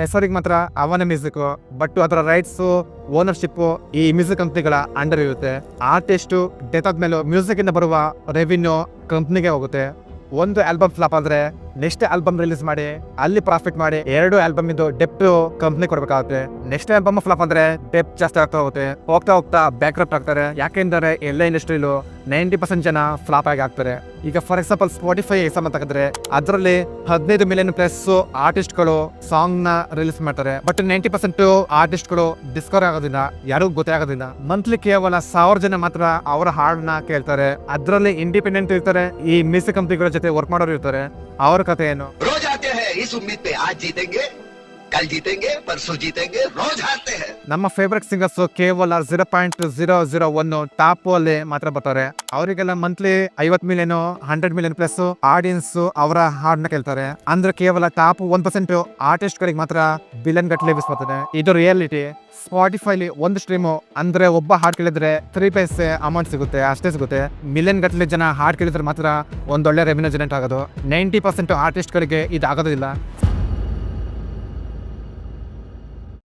ಹೆಸರಿಗೆ ಮಾತ್ರ ಅವನ ಮ್ಯೂಸಿಕ್ ಬಟ್ ಅದರ ರೈಟ್ಸ್ ಓನರ್ಶಿಪ್ ಈ ಮ್ಯೂಸಿಕ್ ಕಂಪ್ನಿಗಳ ಅಂಡರ್ ಇರುತ್ತೆ. ಆರ್ಟಿಸ್ಟ್ ಡೆತ್ ಆದ್ಮೇಲೆ ಮ್ಯೂಸಿಕ್ ಇಂದ ಬರುವ ರೆವಿನ್ಯೂ ಕಂಪ್ನಿಗೆ ಹೋಗುತ್ತೆ. ಒಂದು ಆಲ್ಬಮ್ ಫ್ಲಾಪ್ ಆದ್ರೆ ನೆಕ್ಸ್ಟ್ ಆಲ್ಬಮ್ ರಿಲೀಸ್ ಮಾಡಿ, ಅಲ್ಲಿ ಪ್ರಾಫಿಟ್ ಮಾಡಿ, ಎರಡು ಆಲ್ಬಮ್ ಇದು ಡೆಪ್ ಕಂಪ್ನಿ ಕೊಡ್ಬೇಕಾಗುತ್ತೆ. ನೆಕ್ಸ್ಟ್ ಆಲ್ಬಮ್ ಫ್ಲಾಪ್ ಅಂದ್ರೆ ಡೆಪ್ ಜಾಸ್ತಿ ಆಗ್ತಾ ಹೋಗುತ್ತೆ. ಹೋಗ್ತಾ ಹೋಗ್ತಾ ಬ್ಯಾಕ್ ಆಗ್ತಾರೆ. ಯಾಕೆಂದರೆ ಎಲ್ಲ ಇಂಡಸ್ಟ್ರಿಲು ನೈಂಟಿ ಪರ್ಸೆಂಟ್ ಜನ ಫ್ಲಾಪ್ ಆಗಿ ಆಗ್ತಾರೆ. ಈಗ ಫಾರ್ ಎಕ್ಸಾಂಪಲ್ ಸ್ಪಾಟಿಫೈ ಎಕ್ಸಾಮ್ ತಗದ್ರೆ ಅದರಲ್ಲಿ ಹದಿನೈದು ಮಿಲಿಯನ್ ಪ್ಲಸ್ ಆರ್ಟಿಸ್ಟ್ಗಳು ಸಾಂಗ್ನ ರಿಲೀಸ್ ಮಾಡ್ತಾರೆ. ಬಟ್ ನೈಂಟಿ ಪರ್ಸೆಂಟ್ ಆರ್ಟಿಸ್ಟ್ಗಳು ಡಿಸ್ಕವರ್ ಆಗೋದಿಲ್ಲ, ಯಾರಿಗೂ ಗೊತ್ತೇ ಆಗೋದಿಲ್ಲ. ಮಂತ್ಲಿ ಕೇವಲ ಸಾವಿರ ಜನ ಮಾತ್ರ ಅವರ ಹಾಡನ್ನ ಕೇಳ್ತಾರೆ. ಅದರಲ್ಲಿ ಇಂಡಿಪೆಂಡೆಂಟ್ ಇರ್ತಾರೆ. ಈ ಮ್ಯೂಸಿಕ್ ಕಂಪ್ನಿಗಳ ಜೊತೆ ವರ್ಕ್ ಮಾಡೋರು ಇರ್ತಾರೆ. ಅವ್ರ कहते हैं रोज आते हैं इस उम्मीद पे आज जीतेंगे। कल जीतेंगे परसों जीतेंगे रोज हारते हैं ನಮ್ಮ ಫೇವ್ರೆಟ್ ಸಿಂಗರ್ಸ್ ಕೇವಲ zero point zero zero one top ಅಲ್ಲಿ ಮಾತ್ರ ಬರ್ತಾರೆ ಅವರಿಗೆಲ್ಲ ಮಂತ್ಲಿ ಐವತ್ million hundred million plus audience ಅವರ ಹಾಡನ್ನ ಕೇಳ್ತಾರೆ ಅಂದ್ರೆ ಕೇವಲ ಟಾಪ್ ಒನ್ ಪರ್ಸೆಂಟ್ ಆರ್ಟಿಸ್ಟ್ ಗಳಿಗೆ ಮಾತ್ರ ಬಿಲಿಯನ್ ಗಟ್ಟಲೆ ಯೂಸ್ ಬರ್ತದೆ ಇದು ರಿಯಾಲಿಟಿ ಸ್ಪಾಟಿಫೈಲಿ ಒಂದು ಸ್ಟ್ರೀಮು ಅಂದ್ರೆ ಒಬ್ಬ ಹಾಡ್ ಕೇಳಿದ್ರೆ ತ್ರೀ ಪೈಸೆ ಅಮೌಂಟ್ ಸಿಗುತ್ತೆ ಅಷ್ಟೇ ಸಿಗುತ್ತೆ ಮಿಲಿಯನ್ ಗಟ್ಟಲೆ ಜನ ಹಾಡ್ ಕೇಳಿದ್ರೆ ಮಾತ್ರ ಒಂದೊಳ್ಳೆ ರೆವಿನ್ಯೂ ಜನರೇಟ್ ಆಗೋದು ನೈಂಟಿ ಪರ್ಸೆಂಟ್ ಆರ್ಟಿಸ್ಟ್ ಗಳಿಗೆ ಇದು ಆಗೋದಿಲ್ಲ